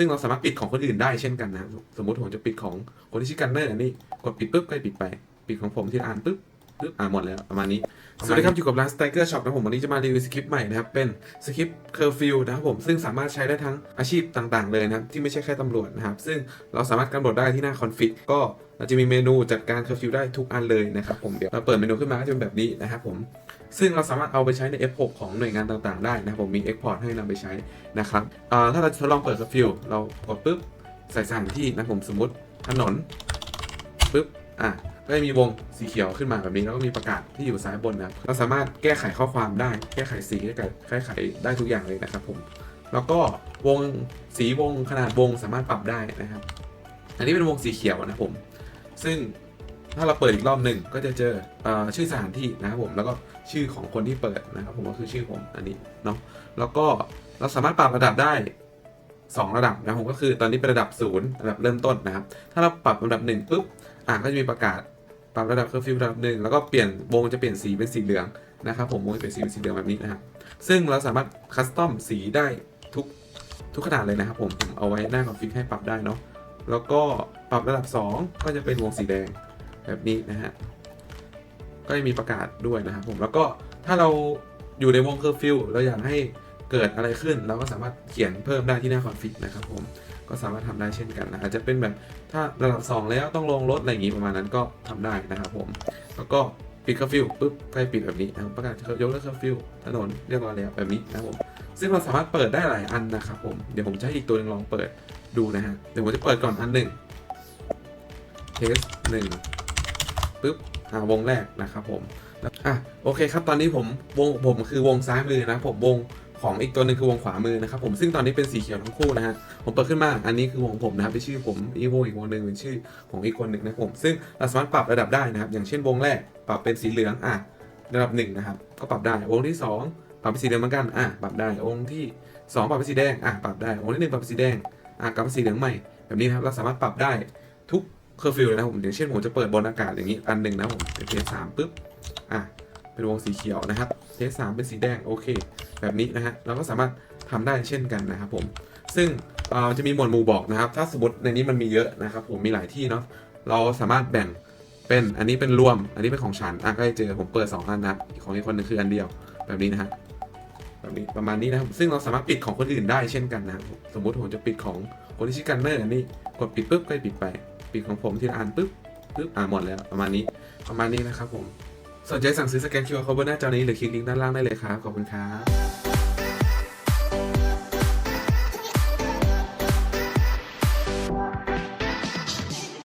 ซึ่งเราสามารถปิดของคนอื่นได้เช่นกันนะ สมมติผมจะปิดของคนที่ชื่อกันเนอร์นี่กดปิดปุ๊บก็ปิดไป ปิดของผมที่อ่านปุ๊บปุ๊บ อ่านหมดแล้วประมาณนี้ สวัสดีครับอยู่กับร้าน Stiker Shop นะผมวันนี้จะมารีวิวสคริปต์ใหม่นะครับ เป็นสคริปต์เคอร์ฟิวนะครับผมซึ่งสามารถใช้ได้ทั้งอาชีพต่างๆ เลยนะครับ ที่ไม่ใช่แค่ตำรวจนะครับ ซึ่งเราสามารถกำหนดได้ที่หน้าคอนฟิกก็เราจะมีเมนูจัดการเคอร์ฟิวได้ทุกอันเลยนะครับผมเดี๋ยวเราเปิดเมนูขึ้นมาก็จะเป็นแบบนี้นะครับผมซึ่งเราสามารถเอาไปใช้ใน F6 ของหน่วยงานต่างๆ ได้นะครับผมมี Export ให้นำไปใช้นะครับอ่าถ้าเราจะทดลองเปิดเคอร์ฟิวเรากดปุ๊บใส่สถานที่นะครับผมสมมติถนนปุ๊บอะ ก็จะมีวงสีเขียวขึ้นมาแบบนี้ แล้วก็มีประกาศที่อยู่ซ้ายบนนะครับเราสามารถแก้ไขข้อความได้ แก้ไขสีแก้ไขแก้ไขได้ทุกอย่างเลยนะครับผม แล้วก็วงสีวงขนาดวงสามารถปรับได้นะครับ อันนี้เป็นวงสีเขียวนะครับผม ซึ่งถ้าเราเปิดอีกรอบหนึ่งก็จะเจออชื่อสถานที่นะครับผมแล้วก็ชื่อของคนที่เปิดนะครับผมก็คือชื่อผมอันนี้เนาะแล้วก็เราสามารถปรับระดับได้ 2 ระดับนะผมก็คือตอนนี้เป็นระดับศูนย์ระดับเริ่มต้นนะครับ ถ้าเราปรับระดับหนึ่งปุ๊บอ่าก็จะมีประกาศ ปรับระดับเคอร์ฟิวระดับหนึ่งแล้วก็เปลี่ยนวงจะเปลี่ยนสีเป็นสีเหลืองนะครับผมวงจะเปลี่ยนสีเป็นสีเหลืองแบบนี้นะครับซึ่งเราสามารถคัสตอมสีได้ทุกทุกขนาดเลยนะครับผมผมเอาไว้หน้าคอนฟิกให้ปรับได้เนาะแล้วก็ปรับระดับ 2 ก็จะเป็นวงสีแดงแบบนี้นะฮะก็จะมีประกาศด้วยนะครับผมแล้วก็ถ้าเราอยู่ในวงเคอร์ฟิวเราอยากให้เกิดอะไรขึ้น เราก็สามารถเขียนเพิ่มได้ที่หน้าคอนฟิกนะครับผม ก็สามารถทำได้เช่นกันนะอาจจะเป็นแบบถ้าระดับ 2 แล้วต้องลงรถอะไรอย่างงี้ประมาณนั้นก็ทำได้นะครับผมแล้วก็ปิดเคอร์ฟิวปุ๊บใกล้ปิดแบบนี้นะประกาศยกเลิกเคอร์ฟิวถนนเรียบร้อยแล้วแบบนี้นะครับผมซึ่งเราสามารถเปิดได้หลายอันนะครับผมเดี๋ยวผมจะให้อีกตัวหนึงลองเปิดดูนะฮะเดี๋ยวผมจะเปิดก่อนอันหนึ่งเทสหนึ่งปุ๊บอ่าวงแรกนะครับผมอะโอเคครับตอนนี้ผมวงผมคือวงซ้ายมือนะผมวง ของอีกตัวหนึ่งคือวงขวามือนะครับผมซึ่งตอนนี้เป็นสีเขียวทั้งคู่นะฮะผมเปิดขึ้นมาอันนี้คือวงผมนะครับเป็นชื่อผมอีโวอีกวงหนึ่งเป็นชื่อของอีกคนหนึ่งนะครับผมซึ่งเราสามารถปรับระดับได้นะครับอย่างเช่นวงแรกปรับเป็นสีเหลืองอะระดับหนึ่งนะครับก็ปรับได้วงที่สองปรับเป็นสีเหลืองเหมือนกันอะปรับได้วงที่สองปรับเป็นสีแดงอะปรับได้วงที่หนึ่งปรับเป็นสีแดงอะกลับเป็นสีเหลืองใหม่แบบนี้นะครับเราสามารถปรับได้ทุกเคอร์ฟิวเลยนะครับผมอย่างเช่นผมจะเปิดบนอากาศอย่างนี้อันหนึ่งนะผมเป็นเทสสามปุ๊บอะ เป็นวงสีเขียวนะครับ เทสสามเป็นสีแดงโอเค แบบนี้นะฮะเราก็สามารถทำได้เช่นกันนะครับผมซึ่งจะมีหมวดหมู่บอกนะครับ ถ้าสมมติในนี้มันมีเยอะนะครับ ผมมีหลายที่เนาะเราสามารถแบ่งเป็นอันนี้เป็นรวม อันนี้เป็นของฉันอะก็จะเจอผมเปิด2อันนะของอีกคนหนึงคืออันเดียวแบบนี้นะฮะแบบนี้ประมาณนี้นะครับซึ่งเราสามารถปิดของคนอื่นได้เช่นกันนะสมมติผมจะปิดของคนที่ชื่อกันเนอร์นี่กดปิดปุ๊บก็ปิดไป ปิดของผมที่อ่านปุ๊บปุ๊บอ่านหมดแล้วประมาณนี้ประมาณนี้นะครับผม สนใจสั่งซื้อสแกน QR Code บนหน้าจอนี้หรือคลิกลิงก์ด้านล่างได้เลยครับ ขอบคุณครับ